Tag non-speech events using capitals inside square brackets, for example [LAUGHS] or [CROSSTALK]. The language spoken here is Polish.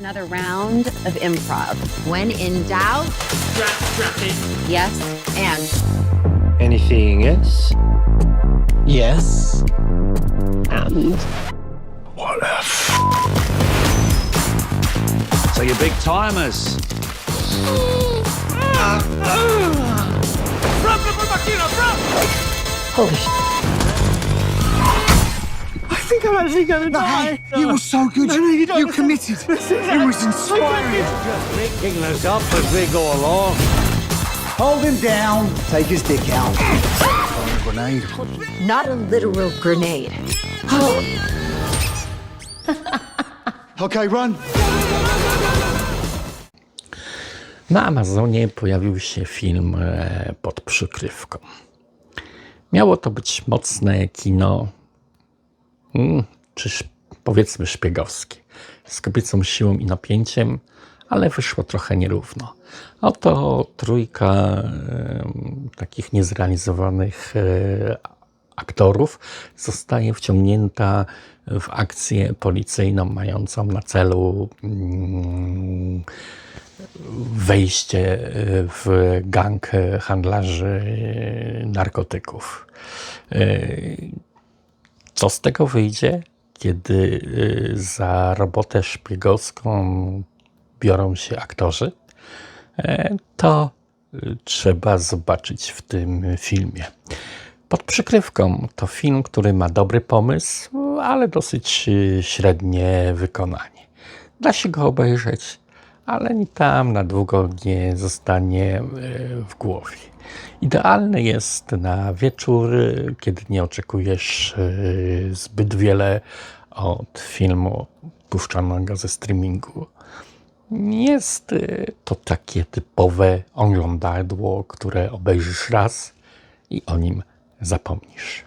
Another round of improv. When in doubt, yes, and Anything else? Yes. And So you're big timers. holy sh- Think I'm actually gonna die. You were so good. you, committed. It was inspiring. Making us up as we go along. Hold him down. Take his dick out. grenade. not a literal grenade. [LAUGHS] Okay, run. Na Amazonie pojawił się film e, pod przykrywką. Miało to być mocne kino, czy sz- powiedzmy szpiegowskie, z kobiecą siłą i napięciem, ale wyszło trochę nierówno. Oto trójka takich niezrealizowanych e, aktorów zostaje wciągnięta w akcję policyjną mającą na celu mm, wejście w gang handlarzy narkotyków. Co z tego wyjdzie, kiedy y, za robotę szpiegowską biorą się aktorzy? E, To y, trzeba zobaczyć w tym filmie. Pod przykrywką to film, który ma dobry pomysł, ale dosyć y, średnie wykonanie. Da się go obejrzeć, ale tam na długo nie zostanie y, w głowie. Idealny jest na wieczór, kiedy nie oczekujesz y, zbyt wiele od filmu puszczanego ze streamingu. Jest y, to takie typowe oglądadło, które obejrzysz raz i o nim zapomnisz.